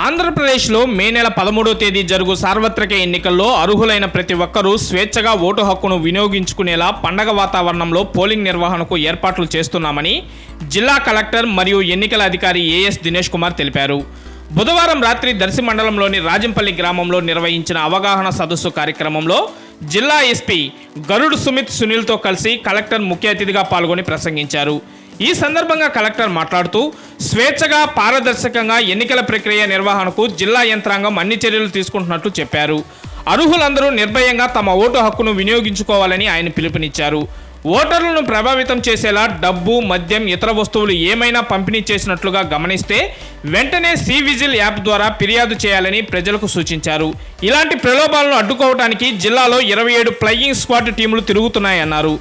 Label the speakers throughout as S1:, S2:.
S1: ఆంధ్రప్రదేశ్లో మే నెల పదమూడో తేదీ జరుగు సార్వత్రిక ఎన్నికల్లో అర్హులైన ప్రతి ఒక్కరూ స్వేచ్ఛగా ఓటు హక్కును వినియోగించుకునేలా పండగ వాతావరణంలో పోలింగ్ నిర్వహణకు ఏర్పాట్లు చేస్తున్నామని జిల్లా కలెక్టర్ మరియు ఎన్నికల అధికారి ఏఎస్ దినేష్ కుమార్ తెలిపారు. బుధవారం రాత్రి దర్శి మండలంలోని రాజంపల్లి గ్రామంలో నిర్వహించిన అవగాహన సదస్సు కార్యక్రమంలో జిల్లా ఎస్పీ గరుడ్ సుమిత్ సునీల్తో కలిసి కలెక్టర్ ముఖ్య అతిథిగా పాల్గొని ప్రసంగించారు. ఈ సందర్భంగా కలెక్టర్ మాట్లాడుతూ స్వేచ్ఛగా పారదర్శకంగా ఎన్నికల ప్రక్రియ నిర్వహణకు జిల్లా యంత్రాంగం అన్ని చర్యలు తీసుకుంటున్నట్లు చెప్పారు. అర్హులందరూ నిర్భయంగా తమ ఓటు హక్కును వినియోగించుకోవాలని ఆయన పిలుపునిచ్చారు. ఓటర్లను ప్రభావితం చేసేలా డబ్బు మద్యం ఇతర వస్తువులు ఏమైనా పంపిణీ చేసినట్లుగా గమనిస్తే వెంటనే సి విజిల్ యాప్ ద్వారా ఫిర్యాదు చేయాలని ప్రజలకు సూచించారు. ఇలాంటి ప్రలోభాలను అడ్డుకోవడానికి జిల్లాలో ఇరవై ఏడు ప్లయింగ్ స్క్వాడ్ టీములు తిరుగుతున్నాయన్నారు.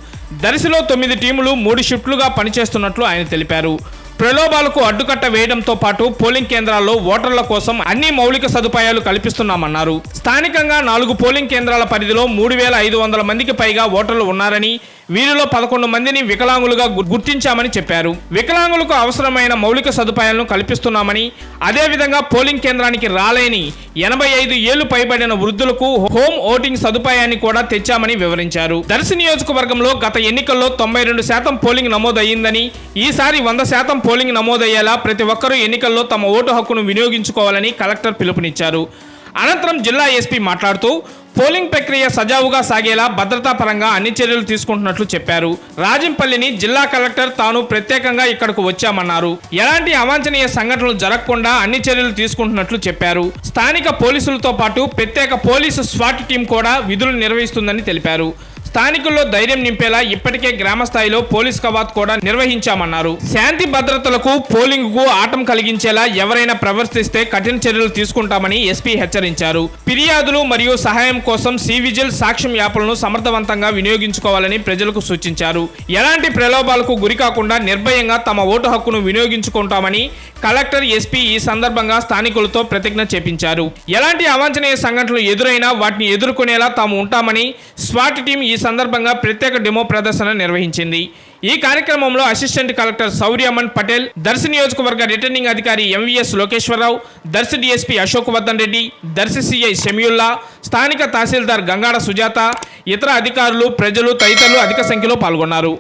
S1: దరిశలో తొమ్మిది టీములు మూడు షిఫ్ట్లుగా పనిచేస్తున్నట్లు ఆయన తెలిపారు. ప్రలోభాలకు అడ్డుకట్ట వేయడంతో పాటు పోలింగ్ కేంద్రాల్లో ఓటర్ల కోసం అన్ని మౌలిక సదుపాయాలు కల్పిస్తున్నామన్నారు. స్థానికంగా నాలుగు పోలింగ్ కేంద్రాల పరిధిలో మూడు వేల ఐదు వందల మందికి పైగా ఓటర్లు ఉన్నారని వీరిలో పదకొండు మందిని వికలాంగులుగా గుర్తించామని చెప్పారు. వికలాంగులకు అవసరమైన మౌలిక సదుపాయాలను కల్పిస్తున్నామని అదేవిధంగా పోలింగ్ కేంద్రానికి రాలేని ఎనభై ఐదు ఏళ్ళు పైబడిన వృద్ధులకు హోమ్ ఓటింగ్ సదుపాయాన్ని కూడా తెచ్చామని వివరించారు. దర్శి నియోజకవర్గంలో గత ఎన్నికల్లో తొంభై రెండు శాతం పోలింగ్ నమోదయ్యిందని ఈసారి వంద శాతం పోలింగ్ నమోదయ్యేలా ప్రతి ఒక్కరూ ఎన్నికల్లో తమ ఓటు హక్కును వినియోగించుకోవాలని కలెక్టర్ పిలుపునిచ్చారు. అనంతరం జిల్లా ఎస్పీ మాట్లాడుతూ పోలింగ్ ప్రక్రియ సజావుగా సాగేలా భద్రతా పరంగా అన్ని చర్యలు తీసుకుంటున్నట్లు చెప్పారు. రాజంపల్లిని జిల్లా కలెక్టర్ తాను ప్రత్యేకంగా ఇక్కడకు వచ్చామన్నారు. ఎలాంటి అవాంఛనీయ సంఘటనలు జరగకుండా అన్ని చర్యలు తీసుకుంటున్నట్లు చెప్పారు. స్థానిక పోలీసులతో పాటు ప్రత్యేక పోలీసు స్వాట్ టీం కూడా విధులు నిర్వహిస్తుందని తెలిపారు. స్థానికుల్లో ధైర్యం నింపేలా ఇప్పటికే గ్రామ స్థాయిలో పోలీస్ కవాత్ కూడా నిర్వహించామన్నారు. శాంతి భద్రతలకు పోలింగ్కు ఆటం కలిగించేలా ఎవరైనా ప్రవర్తిస్తే కఠిన చర్యలు తీసుకుంటామని ఎస్పీ హెచ్చరించారు. ఫిర్యాదులు మరియు సహాయం కోసం సివిజిల్ సాక్ష్యం యాప్లను సమర్థవంతంగా వినియోగించుకోవాలని ప్రజలకు సూచించారు. ఎలాంటి ప్రలోభాలకు గురి కాకుండా నిర్భయంగా తమ ఓటు హక్కును వినియోగించుకుంటామని కలెక్టర్ ఎస్పీ ఈ సందర్భంగా స్థానికులతో ప్రతిజ్ఞ చేపించారు. ఎలాంటి అవాంఛనీయ సంఘటనలు ఎదురైనా వాటిని ఎదుర్కొనేలా తాము ఉంటామని స్వాట్ టీం ఈ సందర్భంగా ప్రత్యేక డెమో ప్రదర్శన నిర్వహించింది. ఈ కార్యక్రమంలో అసిస్టెంట్ కలెక్టర్ సౌర్యమన్ పటేల్ దర్శి నియోజకవర్గ రిటర్నింగ్ అధికారి MVS Lokeswararao Darsi DSP Ashok Vardhan Reddy Darsi CI Shamiulla స్థానిక తహసీల్దార్ గంగాడ సుజాత ఇతర అధికారులు ప్రజలు తదితరులు అధిక సంఖ్యలో పాల్గొన్నారు.